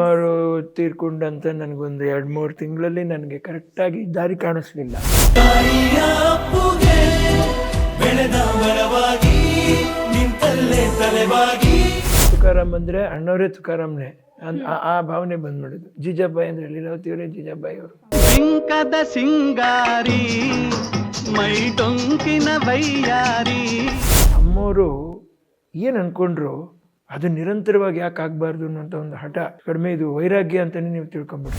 ಅಮ್ಮವರು ತೀರ್ಕೊಂಡಂತ ನನಗೊಂದು ಎರಡು ಮೂರು ತಿಂಗಳಲ್ಲಿ ನನಗೆ ಕರೆಕ್ಟಾಗಿ ದಾರಿ ಕಾಣಿಸ್ಲಿಲ್ಲ. ತುಕಾರಾಮ್ ಅಂದರೆ ಅಣ್ಣವರೇ ತುಕಾರಾಮ್ನೇ. ಆ ಭಾವನೆ ಬಂದ್ಬಿಡೋದು. ಜಿಜಾಬಾಯಿ ಅಂದ್ರೆ ಲೀಲಾವತಿಯವರೇ ಜಿಜಾಬಾಯಿ ಅವರು. ಸಿಂಕದ ಸಿಂಗಾರಿ ಮೈ ಟೊಂಕಿನ ಬೈಯಾರಿ. ಅಮ್ಮವರು ಏನು ಅನ್ಕೊಂಡ್ರು? ಅದು ನಿರಂತರವಾಗಿ ಯಾಕೆ ಆಗಬಾರ್ದು ಅನ್ನೋಂಥ ಒಂದು ಹಠ. ಕಡಿಮೆ ಇದು ವೈರಾಗ್ಯ ಅಂತಲೇ ನೀವು ತಿಳ್ಕೊಂಬಿಡಿ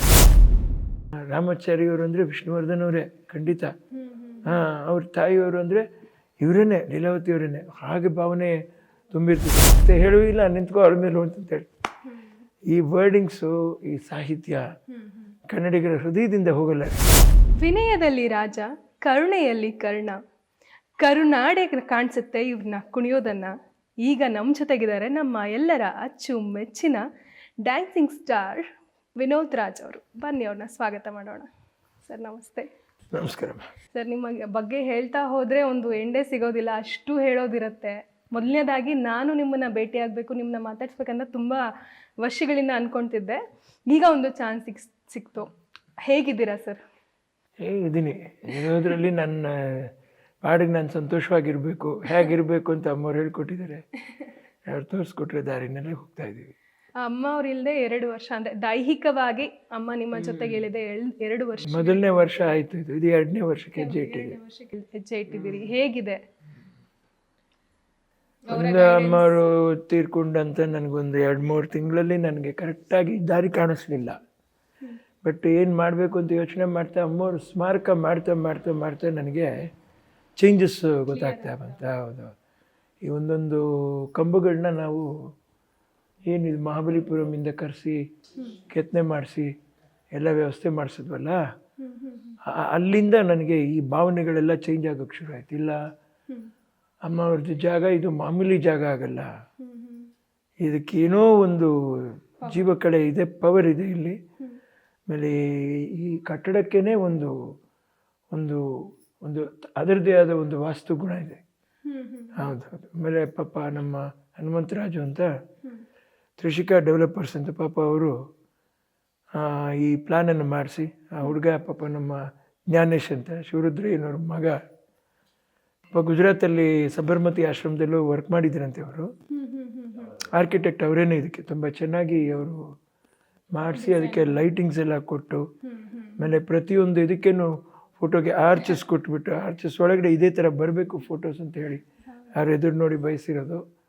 ರಾಮಾಚಾರ್ಯವರು ಅಂದರೆ ವಿಷ್ಣುವರ್ಧನ್ ಅವರೇ, ಖಂಡಿತ. ಹಾಂ, ಅವ್ರ ತಾಯಿಯವರು ಅಂದರೆ ಇವರೇ ಲೀಲಾವತಿಯವರೇ ಹಾಗೆ ಭಾವನೆ ತುಂಬಿರ್ತಿತ್ತು ಮತ್ತೆ ಹೇಳುವಿಲ್ಲ ನಿಂತ್ಕೋ ಅವ್ರ ಮೇಲೆ ಅಂತೇಳಿ ಈ ವರ್ಡಿಂಗ್ಸು, ಈ ಸಾಹಿತ್ಯ ಕನ್ನಡಿಗರ ಹೃದಯದಿಂದ ಹೋಗಲ್ಲ. ವಿನಯದಲ್ಲಿ ರಾಜ, ಕರುಣೆಯಲ್ಲಿ ಕರ್ಣ. ಕರುನಾಡೆ ಕಾಣಿಸುತ್ತೆ ಇವ್ರನ್ನ ಕುಣಿಯೋದನ್ನ. ಈಗ ನಮ್ಮ ಜೊತೆಗಿದ್ದಾರೆ ನಮ್ಮ ಎಲ್ಲರ ಅಚ್ಚು ಮೆಚ್ಚಿನ ಡ್ಯಾನ್ಸಿಂಗ್ ಸ್ಟಾರ್ ವಿನೋದ್ ರಾಜ್ ಅವರು. ಬನ್ನಿ ಅವ್ರನ್ನ ಸ್ವಾಗತ ಮಾಡೋಣ. ಸರ್ ನಮಸ್ತೆ. ನಮಸ್ಕಾರ ಸರ್ ನಿಮ್ಮ ಬಗ್ಗೆ ಹೇಳ್ತಾ ಹೋದರೆ ಒಂದು ಎಂಡೆ ಸಿಗೋದಿಲ್ಲ ಅಷ್ಟು ಹೇಳೋದಿರುತ್ತೆ. ಮೊದಲನೇದಾಗಿ ನಾನು ನಿಮ್ಮನ್ನು ಭೇಟಿಯಾಗಬೇಕು ನಿಮ್ಮನ್ನ ಮಾತಾಡ್ಸ್ಬೇಕಂತ ತುಂಬ ವರ್ಷಗಳಿಂದ ಅಂದ್ಕೊಳ್ತಿದ್ದೆ ಈಗ ಒಂದು ಚಾನ್ಸ್ ಸಿಕ್ ಸಿಕ್ತು. ಹೇಗಿದ್ದೀರಾ ಸರ್? ಹೇಗಿದ್ದೀನಿ? ಇದರಲ್ಲಿ ಇರೋದ್ರಲ್ಲಿ ನನ್ನ ಪಾಡಿಗೆ ನಾನು ಸಂತೋಷವಾಗಿರಬೇಕು. ಹೇಗಿರಬೇಕು ಅಂತ ಅಮ್ಮವ್ರು ಹೇಳ್ಕೊಟ್ಟಿದ್ದಾರೆ. ಅವ್ರು ತೋರಿಸ್ಕೊಟ್ರೆ ದಾರಿನಲ್ಲೇ ಹೋಗ್ತಾ ಇದ್ದೀವಿ. ಅಮ್ಮ ಅವ್ರು ಇಲ್ಲದೆ ಎರಡು ವರ್ಷ ಅಂದರೆ ದೈಹಿಕವಾಗಿ ಅಮ್ಮ ನಿಮ್ಮ ಜೊತೆಗೆ ಹೇಳಿದೆ ಎರಡು ವರ್ಷ. ಮೊದಲನೇ ವರ್ಷ ಆಯಿತು ಇದು. ಇದು ಎರಡನೇ ವರ್ಷಕ್ಕೆ ಹೆಜ್ಜೆ ಇಟ್ಟಿದೆ ಹೆಜ್ಜೆ ಇಟ್ಟಿದ್ದೀರಿ. ಹೇಗಿದೆ? ಒಂದು ಅಮ್ಮವರು ತೀರ್ಕೊಂಡಂತ ನನಗೊಂದು ಎರಡು ಮೂರು ತಿಂಗಳಲ್ಲಿ ನನಗೆ ಕರೆಕ್ಟಾಗಿ ದಾರಿ ಕಾಣಿಸ್ಲಿಲ್ಲ. ಬಟ್ ಏನು ಮಾಡಬೇಕು ಅಂತ ಯೋಚನೆ ಮಾಡ್ತಾ ಅಮ್ಮವ್ರು ಸ್ಮಾರಕ ಮಾಡ್ತಾ ಮಾಡ್ತಾ ಮಾಡ್ತಾ ನನಗೆ ಚೇಂಜಸ್ ಗೊತ್ತಾಗ್ತಾ ಬಂತ. ಹೌದು. ಈ ಒಂದೊಂದು ಕಂಬಗಳನ್ನ ನಾವು ಏನಿದು ಮಹಾಬಲಿಪುರಮಿಂದ ಕರೆಸಿ ಕೆತ್ತನೆ ಮಾಡಿಸಿ ಎಲ್ಲ ವ್ಯವಸ್ಥೆ ಮಾಡಿಸಿದ್ವಲ್ಲ? ಅಲ್ಲಿಂದ ನನಗೆ ಈ ಭಾವನೆಗಳೆಲ್ಲ ಚೇಂಜ್ ಆಗೋಕ್ಕೆ ಶುರು ಆಯ್ತು. ಇಲ್ಲ ಅಮ್ಮ ಅವ್ರದ್ದು ಜಾಗ ಇದು ಮಾಮೂಲಿ ಜಾಗ ಆಗಲ್ಲ. ಇದಕ್ಕೇನೋ ಒಂದು ಜೀವ ಕಡೆ ಇದೆ ಪವರ್ ಇದೆ ಇಲ್ಲಿ. ಆಮೇಲೆ ಈ ಕಟ್ಟಡಕ್ಕೇ ಒಂದು ಒಂದು ಒಂದು ಅದರದ್ದೇ ಆದ ಒಂದು ವಾಸ್ತು ಗುಣ ಇದೆ. ಹೌದು ಹೌದು. ಆಮೇಲೆ ಪಾಪ ನಮ್ಮ ಹನುಮಂತರಾಜು ಅಂತ ತ್ರಿಷಿಕಾ ಡೆವಲಪರ್ಸ್ ಅಂತ ಪಾಪ ಅವರು ಈ ಪ್ಲಾನನ್ನು ಮಾಡಿಸಿ ಆ ಹುಡುಗ ಪಾಪ ನಮ್ಮ ಜ್ಞಾನೇಶ್ ಅಂತ ಶಿವರುದ್ರಯ್ಯನವ್ರ ಮಗ. ಪಾಪ ಗುಜರಾತಲ್ಲಿ ಸಬರ್ಮತಿ ಆಶ್ರಮದಲ್ಲೂ ವರ್ಕ್ ಮಾಡಿದ್ರಂತೆ ಅವರು. ಆರ್ಕಿಟೆಕ್ಟ್ ಅವರೇನೆ ಇದಕ್ಕೆ ತುಂಬ ಚೆನ್ನಾಗಿ ಅವರು ಮಾಡಿಸಿ ಅದಕ್ಕೆ ಲೈಟಿಂಗ್ಸ್ ಎಲ್ಲ ಕೊಟ್ಟು ಆಮೇಲೆ ಪ್ರತಿಯೊಂದು ಇದಕ್ಕೇನು ಫೋಟೋಗೆ ಆರ್ಚಸ್ ಕೊಟ್ಬಿಟ್ಟು ಆರ್ಚಸ್ ಒಳಗಡೆ ಇದೇ ಥರ ಬರಬೇಕು ಫೋಟೋಸ್ ಅಂತ ಹೇಳಿ. ಯಾರು ಎದುರು ನೋಡಿ ಬಯಸಿರೋದು.